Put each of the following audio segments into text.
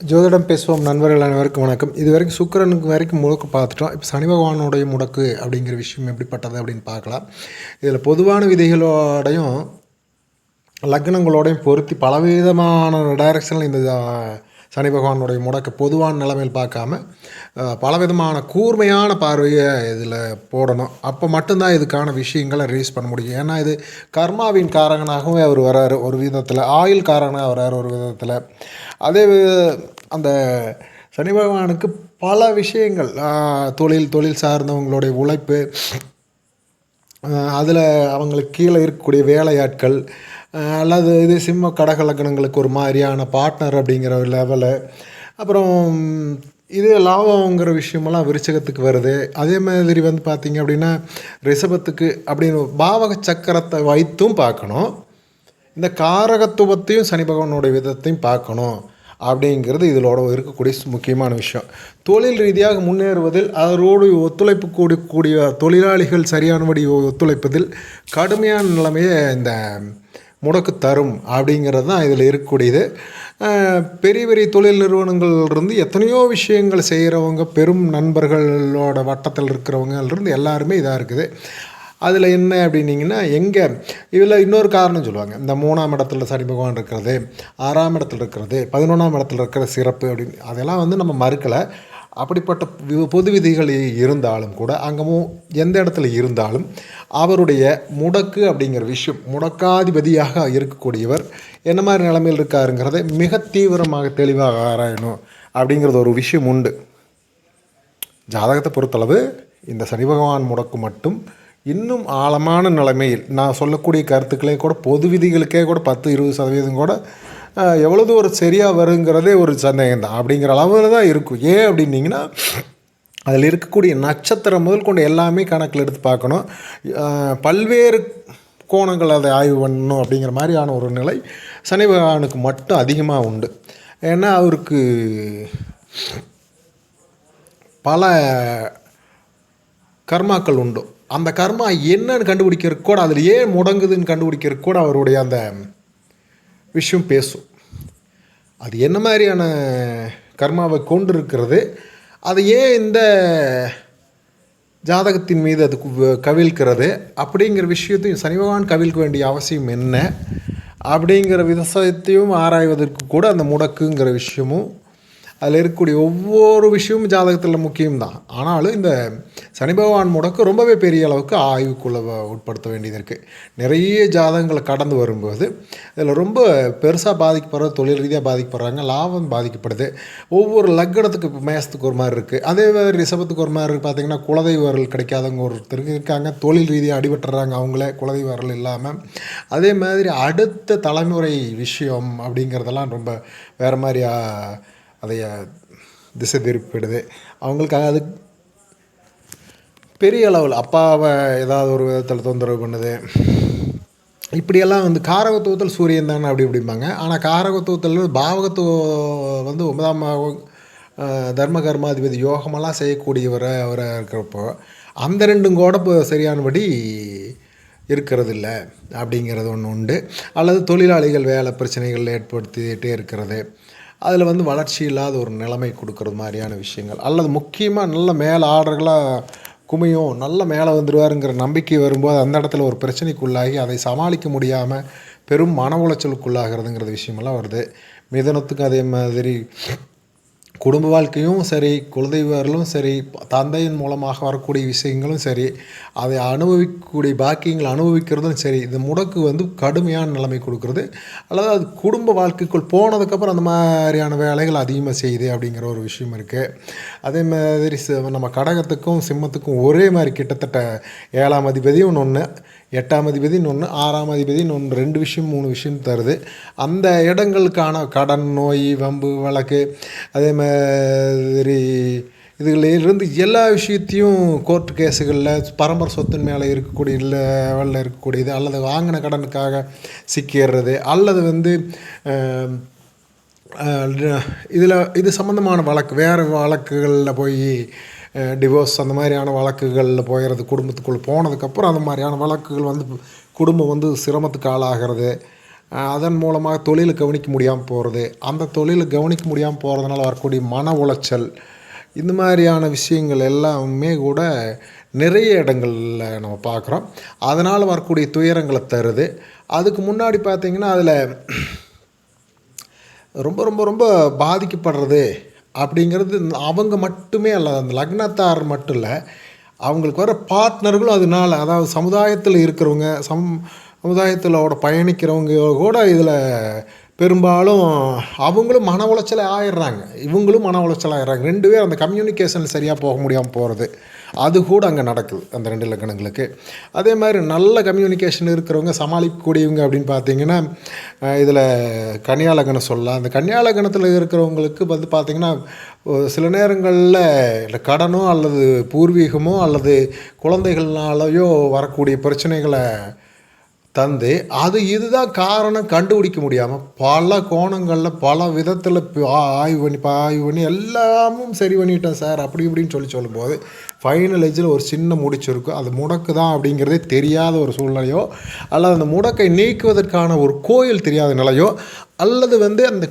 ஜோதிடம் பேசுவோம் நண்பர்கள் அனைவருக்கும் வணக்கம். இது வரைக்கும் சுக்கிரனுக்கு வரைக்கும் முழுக்க பார்த்துட்டோம். இப்போ சனி பகவானுடைய முடக்கு அப்படிங்கிற விஷயம் எப்படிப்பட்டது அப்படின்னு பார்க்கலாம். இதில் பொதுவான விதிகளோடையும் லக்னங்களோடையும் பொருத்தி பலவிதமான டைரக்ஷனில் இந்த சனி பகவானுடைய முடக்கு பொதுவான நிலைமையில் பார்க்காம பலவிதமான கூர்மையான பார்வையை இதில் போடணும். அப்போ மட்டும்தான் இதுக்கான விஷயங்களை ரிலீஸ் பண்ண முடியும். ஏன்னா இது கர்மாவின் காரகனாகவும் அவர் வராரு ஒரு விதத்தில் ஆயுள் காரகனாக வராரு ஒரு விதத்தில். அதே அந்த சனி பகவானுக்கு பல விஷயங்கள் தொழில் தொழில் சார்ந்தவங்களுடைய உழைப்பு அதில் அவங்களுக்கு கீழே இருக்கக்கூடிய வேலையாட்கள் அல்லது இது சிம்ம கடகலக்கணங்களுக்கு ஒரு மாதிரியான பார்ட்னர் அப்படிங்கிற ஒரு லெவலு அப்புறம் இது லாபங்கிற விஷயமெல்லாம் விருச்சகத்துக்கு வருது. அதே மாதிரி வந்து பார்த்திங்க அப்படின்னா ரிஷபத்துக்கு அப்படின்னு பாவக சக்கரத்தை வைத்தும் பார்க்கணும். இந்த காரகத்துவத்தையும் சனி பகவானுடைய விதத்தையும் பார்க்கணும். அப்படிங்கிறது இதிலோட இருக்கக்கூடிய முக்கியமான விஷயம். தொழில் ரீதியாக முன்னேறுவதில் அதோடு ஒத்துழைப்பு கூடக்கூடிய கூடிய தொழிலாளிகள் சரியானபடி ஒத்துழைப்பதில் கடுமையான நிலைமையை இந்த முடக்கு தரும் அப்படிங்கிறது தான் இதில் இருக்கக்கூடியது. பெரிய பெரிய தொழில் நிறுவனங்கள்லேருந்து எத்தனையோ விஷயங்கள் செய்கிறவங்க பெரும் நண்பர்களோட வட்டத்தில் இருக்கிறவங்கலேருந்து எல்லாருமே இதாக இருக்குது. அதில் என்ன அப்படின்னீங்கன்னா எங்கே? இதில் இன்னொரு காரணம் சொல்லுவாங்க. இந்த மூணாம் இடத்துல சனி பகவான் இருக்கிறது ஆறாம் இடத்துல இருக்கிறது பதினொன்றாம் இடத்துல இருக்கிற சிறப்பு அப்படின்னு. அதெல்லாம் வந்து நம்ம மறுக்கலை. அப்படிப்பட்ட பொது விதிகள் இருந்தாலும் கூட அங்கமும் எந்த இடத்துல இருந்தாலும் அவருடைய முடக்கு அப்படிங்கிற விஷயம் முடக்காதிபதியாக இருக்கக்கூடியவர் என்ன மாதிரி நிலைமையில் இருக்காருங்கிறத மிக தீவிரமாக தெளிவாக ஆராயணும் அப்படிங்கிறது ஒரு விஷயம் உண்டு. ஜாதகத்தை பொறுத்தளவு இந்த சனி பகவான் முடக்கு மட்டும் இன்னும் ஆழமான நிலைமையில் நான் சொல்லக்கூடிய கருத்துக்களே கூட பொது விதிகளுக்கே கூட பத்து இருபது சதவீதம் கூட எவ்வளோ தூரம் சரியாக வருங்கிறதே ஒரு சந்தேகம் தான் அப்படிங்கிற அளவில் தான் இருக்கும். ஏன் அப்படின்னிங்கன்னா அதில் இருக்கக்கூடிய நட்சத்திரம் முதல் கொண்டு எல்லாமே கணக்கில் எடுத்து பார்க்கணும். பல்வேறு கோணங்கள் அதை ஆய்வு பண்ணணும் அப்படிங்கிற மாதிரியான ஒரு நிலை சனி பகவானுக்கு மட்டும் அதிகமாக உண்டு. ஏன்னா அவருக்கு பல கர்மாக்கள் உண்டு. அந்த கர்மா என்னன்னு கண்டுபிடிக்கிறதுக்கு கூட அதில் ஏன் முடங்குதுன்னு கண்டுபிடிக்கிறதுக்கு கூட அவருடைய அந்த விஷயம் பேசும். அது என்ன மாதிரியான கர்மாவை கொண்டு இருக்கிறது அது ஏன் இந்த ஜாதகத்தின் மீது அது கு- கவிழ்க்கிறது அப்படிங்கிற விஷயத்தையும் சனி பகவான் கவிழ்க்க வேண்டிய அவசியம் என்ன அப்படிங்கிற விவசாயத்தையும் ஆராய்வதற்கு கூட அந்த முடக்குங்கிற விஷயமும் அதில் இருக்கக்கூடிய ஒவ்வொரு விஷயமும் ஜாதகத்தில் முக்கியம்தான். ஆனாலும் இந்த சனி பகவான் முடக்கு ரொம்பவே பெரிய அளவுக்கு ஆய்வுக்குள்ள உட்படுத்த வேண்டியது இருக்குது நிறைய ஜாதகங்களை கடந்து வரும்போது இதில் ரொம்ப பெருசாக பாதிக்கப்படுறது தொழில் ரீதியாக பாதிக்கப்படுறாங்க லாபம் பாதிக்கப்படுது. ஒவ்வொரு லக்னத்துக்கு இப்போ மேசத்துக்கு ஒரு மாதிரி இருக்குது அதே மாதிரி ரிசபத்துக்கு ஒரு மாதிரி இருக்குது பார்த்திங்கன்னா குலதெய்வ கிடைக்காதவங்க ஒருத்தருக்கு இருக்காங்க. தொழில் ரீதியாக அடிபட்டுறாங்க அவங்களே குலதெய்வ இல்லாமல் அதே மாதிரி அடுத்த தலைமுறை விஷயம் அப்படிங்கிறதெல்லாம் ரொம்ப வேறு மாதிரியாக ஆ, அதைய திசை திருப்பிடுது அவங்களுக்கு அது பெரிய அளவில் அப்பாவை ஏதாவது ஒரு விதத்தில் தொந்தரவு பண்ணுது. இப்படியெல்லாம் வந்து காரகத்துவத்தில் சூரியன் தானே அப்படி இப்படிம்பாங்க. ஆனால் காரகத்துவத்தில் பாவகத்துவம் வந்து ஒன்பதாம் தர்ம கர்மாதிபதி யோகமெல்லாம் செய்யக்கூடியவரை அவராக இருக்கிறப்போ அந்த ரெண்டும் கூட இப்போ சரியானபடி இருக்கிறது இல்லை அப்படிங்கிறது ஒன்று உண்டு. அல்லது தொழிலாளிகள் வேலை பிரச்சனைகள் ஏற்படுத்திகிட்டே இருக்கிறது. அதில் வந்து வளர்ச்சி இல்லாத ஒரு நிலைமை கொடுக்கறது மாதிரியான விஷயங்கள். அல்லது முக்கியமாக நல்ல மேலே ஆர்டர்களாக குமியும் நல்ல மேலே வந்துடுவாருங்கிற நம்பிக்கை வரும்போது அந்த இடத்துல ஒரு பிரச்சனைக்குள்ளாகி அதை சமாளிக்க முடியாமல் பெரும் மன உளைச்சலுக்குள்ளாகிறதுங்கிற விஷயமெல்லாம் வருது. மிதனத்துக்கும் அதே மாதிரி குடும்ப வாழ்க்கையும் சரி குலதெய்வர்களும் சரி தந்தையின் மூலமாக வரக்கூடிய விஷயங்களும் சரி அதை அனுபவிக்கக்கூடிய பாக்கியங்களை அனுபவிக்கிறதும் சரி இந்த முடக்கு வந்து கடுமையான நிலைமை கொடுக்குறது. அல்லது அது குடும்ப வாழ்க்கைக்குள் போனதுக்கப்புறம் அந்த மாதிரியான வேலைகள் அதிகமாக செய்யுது அப்படிங்கிற ஒரு விஷயம் இருக்குது அதே மாதிரி ச- நம்ம கடகத்துக்கும் சிம்மத்துக்கும் ஒரே மாதிரி கிட்டத்தட்ட ஏழாம் அதிபதியும் ஒன்று எட்டாம் அதிபதினு ஒன்று ஆறாம் அதிபதினு ஒன்று ரெண்டு விஷயம் மூணு விஷயம் தருது. அந்த இடங்களுக்கான கடன் நோய் வம்பு வழக்கு அதே மாதிரி இதுகளிலிருந்து எல்லா விஷயத்தையும் கோர்ட் கேஸுகளில் பரம்பரை சொத்தின் மேலே இருக்கக்கூடிய லெவலில் இருக்கக்கூடியது அல்லது வாங்கின கடனுக்காக சிக்கிடுறது அல்லது வந்து இதில் இது சம்மந்தமான வழக்கு. வேறு வழக்குகளில் போய் டிவோர்ஸ் அந்த மாதிரியான வழக்குகளில் போயிடுறது குடும்பத்துக்குள்ளே போனதுக்கப்புறம் அந்த மாதிரியான வழக்குகள் வந்து குடும்பம் வந்து சிரமத்துக்கு ஆளாகிறது. அதன் மூலமாக தொழிலை கவனிக்க முடியாமல் போகிறது அந்த தொழிலை கவனிக்க முடியாமல் போகிறதுனால வரக்கூடிய மன உளைச்சல் இந்த மாதிரியான விஷயங்கள் எல்லாமே கூட நிறைய இடங்களில் நம்ம பார்க்குறோம். அதனால் வரக்கூடிய துயரங்களை தருது. அதுக்கு முன்னாடி பார்த்திங்கன்னா அதில் ரொம்ப ரொம்ப ரொம்ப பாதிக்கப்படுறது அப்படிங்கிறது அவங்க மட்டுமே அல்ல. அந்த லக்னத்தார் மட்டும் இல்லை. அவங்களுக்கு வர பார்ட்னர்களும் அதனால அதாவது சமுதாயத்தில் இருக்கிறவங்க சம் சமுதாயத்திலோட பயணிக்கிறவங்க கூட இதில் பெரும்பாலும் அவங்களும் மன உளைச்சல் ஆயிடுறாங்க. இவங்களும் மன உளைச்சல் ஆயிடுறாங்க ரெண்டு பேரும் அந்த கம்யூனிகேஷன் சரியாக போக முடியாமல் போகிறது அது கூட அங்கே நடக்குது அந்த ரெண்டு இலக்கணங்களுக்கு. அதே மாதிரி நல்ல கம்யூனிகேஷன் இருக்கிறவங்க சமாளிக்கக்கூடியவங்க அப்படின்னு பார்த்தீங்கன்னா இதில் கன்னியாலகனம் சொல்லலாம். அந்த கன்னியாலகணத்தில் இருக்கிறவங்களுக்கு வந்து பார்த்திங்கன்னா சில நேரங்களில் கடனோ அல்லது பூர்வீகமோ அல்லது குழந்தைகள்னாலேயோ வரக்கூடிய பிரச்சனைகளை தந்து அது இதுதான் காரணம் கண்டுபிடிக்க முடியாமல் பல கோணங்களில் பல விதத்தில் ஆய்வு பண்ணி ஆய்வு பண்ணி எல்லாமும் சரி பண்ணிட்டேன் சார் அப்படி இப்படின்னு சொல்லி சொல்லும்போது ஃபைனல் எஜ்ஜில் ஒரு சின்ன முடிச்சு இருக்கும் அது முடக்கு தான் அப்படிங்கிறதே தெரியாத ஒரு சூழ்நிலையோ அல்லது அந்த முடக்கை நீக்குவதற்கான ஒரு கோயில் தெரியாத நிலையோ அல்லது வந்து அந்த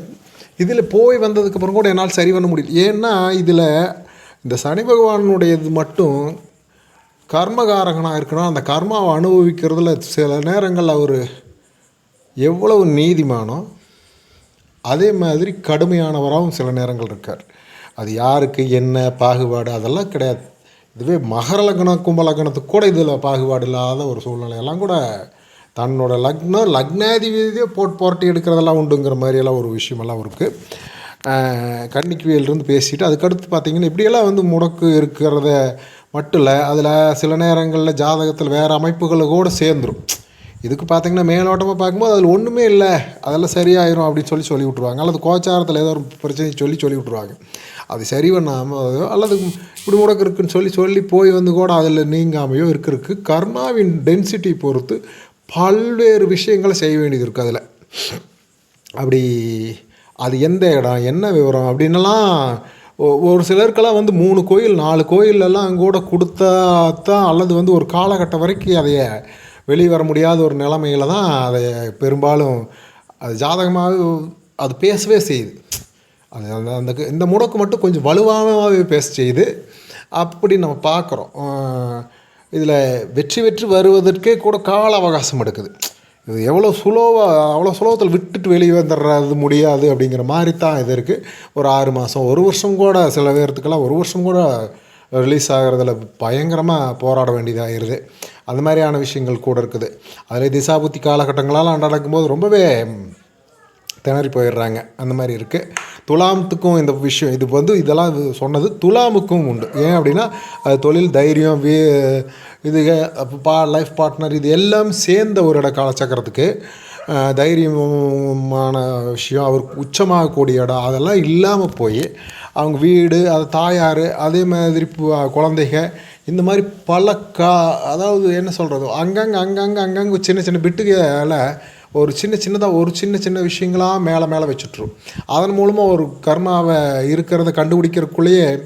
இதில் போய் வந்ததுக்கப்புறம் கூட என்னால் சரி பண்ண முடியல. ஏன்னா இதில் இந்த சனி பகவானுடையது மட்டும் கர்மகாரகனாக இருக்கணும். அந்த கர்மாவை அனுபவிக்கிறதுல சில நேரங்களில் அவர் எவ்வளவு நீதிமானோ அதே மாதிரி கடுமையானவராகவும் சில நேரங்கள் இருக்கார். அது யாருக்கு என்ன பாகுபாடு அதெல்லாம் கிடையாது. இதுவே மகர லக்னம் கும்ப லக்னத்துக்கு கூட இதில் பாகுபாடு இல்லாத ஒரு சூழ்நிலையெல்லாம் கூட தன்னோட லக்னம் லக்னாதிபதியே போட் புரட்டி எடுக்கிறதெல்லாம் உண்டுங்கிற மாதிரியெல்லாம் ஒரு விஷயமெல்லாம் இருக்குது கன்னிக்குவியிலிருந்து பேசிட்டு அதுக்கடுத்து பார்த்தீங்கன்னா இப்படியெல்லாம் வந்து முடக்கு இருக்கிறத மட்டும் இல்லை அதில் சில நேரங்களில் ஜாதகத்தில் வேறு அமைப்புகளை கூட சேர்ந்துடும் இதுக்கு பார்த்தீங்கன்னா மேலோட்டமாக பார்க்கும்போது அதில் ஒன்றுமே இல்லை. அதெல்லாம் சரியாயிரும் அப்படின்னு சொல்லி சொல்லி விட்ருவாங்க அல்லது கோச்சாரத்தில் ஏதோ ஒரு பிரச்சனை சொல்லி சொல்லி விட்ருவாங்க அது சரி பண்ணாமல் அல்லது இப்படி முடக்கு இருக்குன்னு சொல்லி சொல்லி போய் வந்து கூட அதில் நீங்காமையோ இருக்கிறதுக்கு கர்மாவின் டென்சிட்டி பொறுத்து பல்வேறு விஷயங்களை செய்ய வேண்டியது இருக்குது அதில். அப்படி அது எந்த இடம் என்ன விவரம் அப்படின்லாம் ஒ- ஒரு சிலருக்கெல்லாம் வந்து மூணு கோயில் நாலு கோயிலெல்லாம் அங்கூட கொடுத்தா தான் அல்லது வந்து ஒரு காலகட்டம் வரைக்கும் அதைய வெளியே வர முடியாத ஒரு நிலைமையில தான் அதை பெரும்பாலும் அது ஜாதகமாக அது பேசவே செய்யுது. அது அந்த அந்த இந்த முடக்கு மட்டும் கொஞ்சம் வலுவாகவே பேச செய்யுது. அப்படி நம்ம பார்க்குறோம். இதில் வெற்றி வெற்றி வருவதற்கே கூட கால அவகாசம் எடுக்குது. இது எவ்வளோ சுலோவாக அவ்வளோ சுலோகத்தில் விட்டுட்டு வெளியே வந்துடுறது முடியாது அப்படிங்கிற மாதிரி தான் இது இருக்குது ஒரு ஆறு மாதம் ஒரு வருஷம் கூட சில பேர்த்துக்கெல்லாம் ஒரு வருஷம் கூட ரிலீஸ் ஆகிறதுல பயங்கரமாக போராட வேண்டியதாகிருது அந்த மாதிரியான விஷயங்கள் கூட இருக்குது. அதில் திசாபுத்தி காலகட்டங்களால் நடக்கும்போது ரொம்பவே திணறி போயிடுறாங்க. அந்த மாதிரி இருக்குது துலாமத்துக்கும் இந்த விஷயம் இது வந்து இதெல்லாம் சொன்னது துலாமுக்கும் உண்டு. ஏன் அப்படின்னா அது தொழில் தைரியம் வீ இது அப்போ பா லைஃப் பார்ட்னர் இது எல்லாம் சேர்ந்த ஒரு இட காலச்சக்கரத்துக்கு தைரியமான விஷயம் அவருக்கு உச்சமாகக்கூடிய இடம் அதெல்லாம் இல்லாமல் போய் அவங்க வீடு அது தாயார் அதே மாதிரி குழந்தைகள் குழந்தைங்க இந்த மாதிரி பல கா அதாவது என்ன சொல்கிறது அங்கங்கே அங்கங்கே அங்கங்கே சின்ன சின்ன பிட்டுகளை ஒரு சின்ன சின்னதாக ஒரு சின்ன சின்ன விஷயங்களாக மேலே மேலே வச்சுட்ரும் அதன் மூலமாக ஒரு கர்மாவை இருக்கிறத கண்டுபிடிக்கிறதுக்குள்ளேயே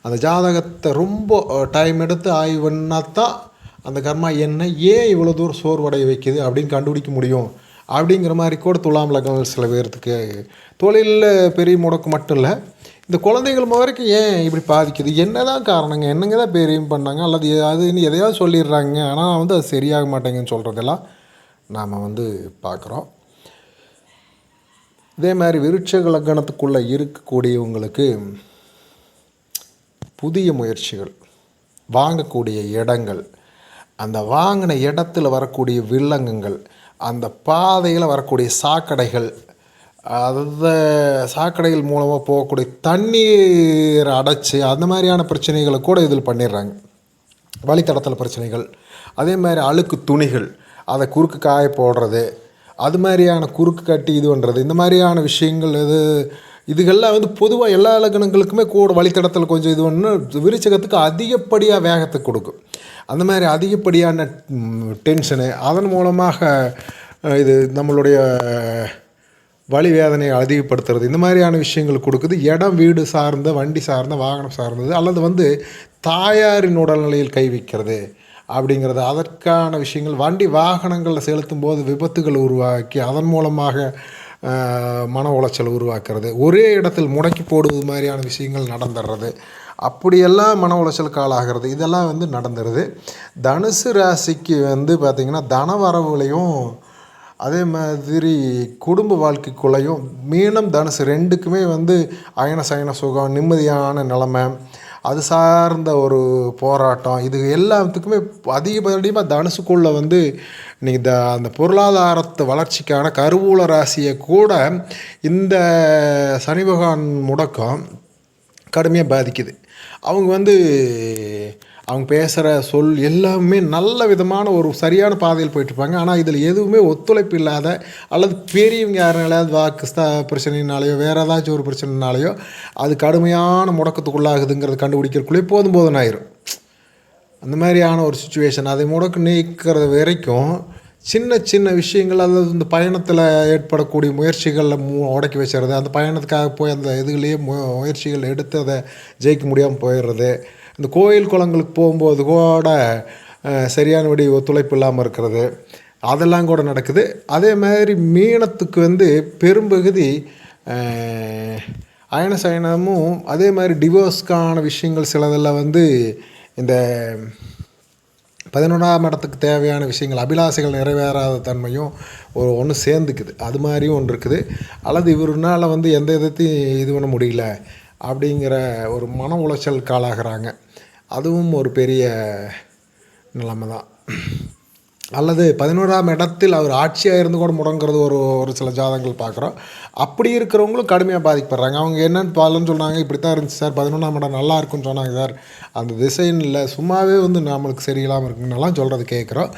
அந்த ஜாதகத்தை ரொம்ப டைம் எடுத்து ஆய்வு பண்ணால் தான் அந்த கர்மா என்ன ஏன் இவ்வளோ தூரம் சோர்வடைய வைக்குது அப்படின்னு கண்டுபிடிக்க முடியும். அப்படிங்கிற மாதிரி கூட துலாம் லக்னம் சில பேர்த்துக்கு தொழிலில் பெரிய முடக்கு மட்டும் இல்லை இந்த குழந்தைகள் வரைக்கும் ஏன் இப்படி பாதிக்குது? என்ன தான் காரணங்க? என்னங்க தான் பெரியும் பண்ணாங்க? அல்லது அதுன்னு எதையாவது சொல்லிடுறாங்க? ஆனால் வந்து அது சரியாக மாட்டேங்குன்னு சொல்கிறதெல்லாம் நாம் வந்து பார்க்குறோம். இதே மாதிரி விருட்சக லக்கணத்துக்குள்ளே இருக்கக்கூடியவங்களுக்கு புதிய முயற்சிகள் வாங்கக்கூடிய இடங்கள் அந்த வாங்கின இடத்துல வரக்கூடிய வில்லங்கங்கள் அந்த பாதையில் வரக்கூடிய சாக்கடைகள் அந்த சாக்கடைகள் மூலமாக போகக்கூடிய தண்ணீர் அடைச்சி அந்த மாதிரியான பிரச்சனைகளை கூட இதில் பண்ணிடுறாங்க. வழித்தடத்தில் பிரச்சனைகள் அதே மாதிரி அழுக்கு துணிகள் அதை குறுக்கு காய போடுறது அது மாதிரியான குறுக்கு கட்டி இது பண்ணுறது இந்த மாதிரியான விஷயங்கள் இது இதுகள்லாம் வந்து பொதுவாக எல்லா இலக்கணங்களுக்குமே கூட வழித்தடத்தில் கொஞ்சம் இது ஒன்று விருச்சகத்துக்கு அதிகப்படியாக வேகத்தை கொடுக்கும். அந்த மாதிரி அதிகப்படியான டென்ஷனு அதன் மூலமாக இது நம்மளுடைய வலி வேதனையை அதிகப்படுத்துறது இந்த மாதிரியான விஷயங்கள் கொடுக்குது. இடம் வீடு சார்ந்த வண்டி சார்ந்த வாகனம் சார்ந்தது அல்லது வந்து தாயாரின் உடல்நிலையில் கை வைக்கிறது அப்படிங்கிறது. அதற்கான விஷயங்கள் வண்டி வாகனங்களில் செலுத்தும் போது விபத்துகள் உருவாக்கி அதன் மூலமாக மன உளைச்சல் உருவாக்குறது. ஒரே இடத்தில் முடக்கி போடுவது மாதிரியான விஷயங்கள் நடந்துடுறது அப்படியெல்லாம் மன உளைச்சலுக்கு ஆளாகிறது. இதெல்லாம் வந்து நடந்துடுது தனுசு ராசிக்கு வந்து பார்த்திங்கன்னா தனவரவுகளையும் அதே மாதிரி குடும்ப வாழ்க்கைக்குள்ளேயும் மீனம் தனுசு ரெண்டுக்குமே வந்து அயன சயன சுகம் நிம்மதியான நிலைமை அது சார்ந்த ஒரு போராட்டம். இது எல்லாத்துக்குமே அதிகப்படியாக தனுசுக்குள்ளே வந்து இன்றைக்கி த அந்த பொருளாதாரத்து வளர்ச்சிக்கான கருவூல ராசியை கூட இந்த சனி பகவான் முடக்கம் கடுமையாக பாதிக்குது. அவங்க வந்து அவங்க பேசுகிற சொல் எல்லாமே நல்ல விதமான ஒரு சரியான பாதையில் போயிட்டுருப்பாங்க. ஆனால் இதில் எதுவுமே ஒத்துழைப்பு இல்லாத அல்லது பெரியவங்க யாருனாலையாவது வாக்கு ஸ்த பிரச்சனைனாலையோ வேறு ஏதாச்சும் ஒரு பிரச்சனைனாலையோ அது கடுமையான முடக்கத்துக்குள்ளாகுதுங்கிறது கண்டுபிடிக்கிறதுக்குள்ளே போதும் போதும் ஆயிரும். அந்த மாதிரியான ஒரு சுச்சுவேஷன் அதை முடக்கு நீக்கிறது வரைக்கும் சின்ன சின்ன விஷயங்கள் அதாவது இந்த பயணத்தில் ஏற்படக்கூடிய முயற்சிகளில் மு உடக்கி வச்சுறது அந்த பயணத்துக்காக போய் அந்த இதுலேயே மு முயற்சிகள் எடுத்து அதை ஜெயிக்க முடியாமல் போயிடுறது இந்த கோயில் குளங்களுக்கு போகும்போது கூட சரியானபடி ஒத்துழைப்பு இல்லாமல் இருக்கிறது. அதெல்லாம் கூட நடக்குது. அதே மாதிரி மீனத்துக்கு வந்து பெரும்பகுதி அயன சயனமும் அதே மாதிரி டிவோர்ஸ்க்கான விஷயங்கள் சிலதெல்லாம் வந்து இந்த பதினொன்றாம் இடத்துக்கு தேவையான விஷயங்கள் அபிலாசைகள் நிறைவேறாத தன்மையும் ஒரு ஒன்று சேர்ந்துக்குது. அது மாதிரியும் ஒன்று இருக்குது. அல்லது இவருனால் வந்து எந்த விதத்தையும் இது பண்ண முடியல. அப்படிங்கிற ஒரு மன உளைச்சலுக்கு ஆளாகிறாங்க அதுவும் ஒரு பெரிய நிலைமை தான். அல்லது பதினோராம் இடத்தில் அவர் ஆட்சியாக இருந்து கூட முடங்கிறது ஒரு ஒரு சில ஜாதகங்கள் பார்க்குறோம். அப்படி இருக்கிறவங்களும் கடுமையாக பாதிக்கப்படுறாங்க. அவங்க என்னென்னு பாலன்னு சொன்னாங்க இப்படி தான் இருந்துச்சு சார் பதினொன்றாம் இடம் நல்லா இருக்குன்னு சொன்னாங்க சார். அந்த திசைன்னு இல்லை சும்மாவே வந்து நம்மளுக்கு சரியில்லாமல் இருக்குன்னெல்லாம் சொல்கிறது கேட்குறோம்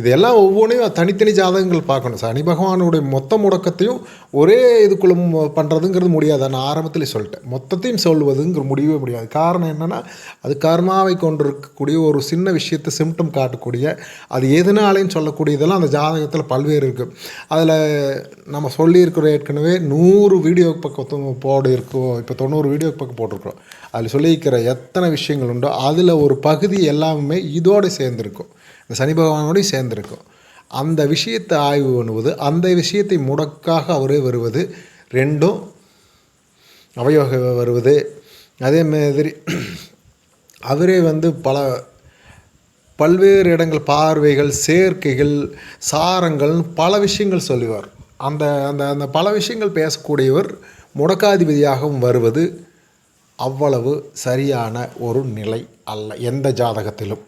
இதெல்லாம் ஒவ்வொன்றையும் தனித்தனி ஜாதகங்கள் பார்க்கணும் சனி பகவானுடைய மொத்த முடக்கத்தையும் ஒரே இதுக்குள்ள பண்ணுறதுங்கிறது முடியாது. நான் ஆரம்பத்திலே சொல்லிட்டேன். மொத்தத்தையும் சொல்வதுங்கிற முடியவே முடியாது. காரணம் என்னென்னா அது கர்மாவை கொண்டிருக்கக்கூடிய ஒரு சின்ன விஷயத்தை சிம்டம் காட்டக்கூடிய அது எதனாலேன்னு சொல்லக்கூடியதெல்லாம் அந்த ஜாதகத்தில் பல்வேறு இருக்குது அதில் நம்ம சொல்லியிருக்கிற ஏற்கனவே நூறு வீடியோ பக்கம் போடு இருக்கோம் இப்போ தொண்ணூறு வீடியோ பக்கம் போட்டிருக்கிறோம். அதில் சொல்லியிருக்கிற எத்தனை விஷயங்கள் உண்டோ அதில் ஒரு பகுதி எல்லாமே இதோடு சேர்ந்துருக்கும். இந்த சனி பகவானோடய சேர்ந்துருக்கும். அந்த விஷயத்தை ஆய்வு பண்ணுவது அந்த விஷயத்தை முடக்காக அவரே வருவது ரெண்டும் அவயோக வருவது. அதே மாதிரி அவரே வந்து பல பல்வேறு இடங்கள் பார்வைகள் சேர்க்கைகள் சாரங்கள்னு பல விஷயங்கள் சொல்லுவார். அந்த அந்த அந்த பல விஷயங்கள் பேசக்கூடியவர் முடக்காதிபதியாகவும் வருவது அவ்வளவு சரியான ஒரு நிலை அல்ல எந்த ஜாதகத்திலும்.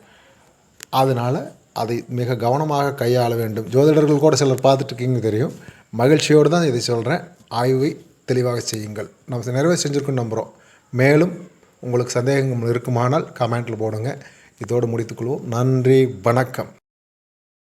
அதனால் அதை மிக கவனமாக கையாள வேண்டும். ஜோதிடர்கள் கூட சிலர் பார்த்துட்ருக்கீங்க தெரியும். மகிழ்ச்சியோடு தான் இதை சொல்கிறேன் ஆய்வை தெளிவாக செய்யுங்கள். நம்ம நிறைவே செஞ்சுருக்குன்னு நம்புகிறோம் மேலும் உங்களுக்கு சந்தேகங்கள் இருக்குமானால் கமெண்ட்டில் போடுங்க. இதோடு முடித்துக்கொள்வோம் நன்றி வணக்கம்.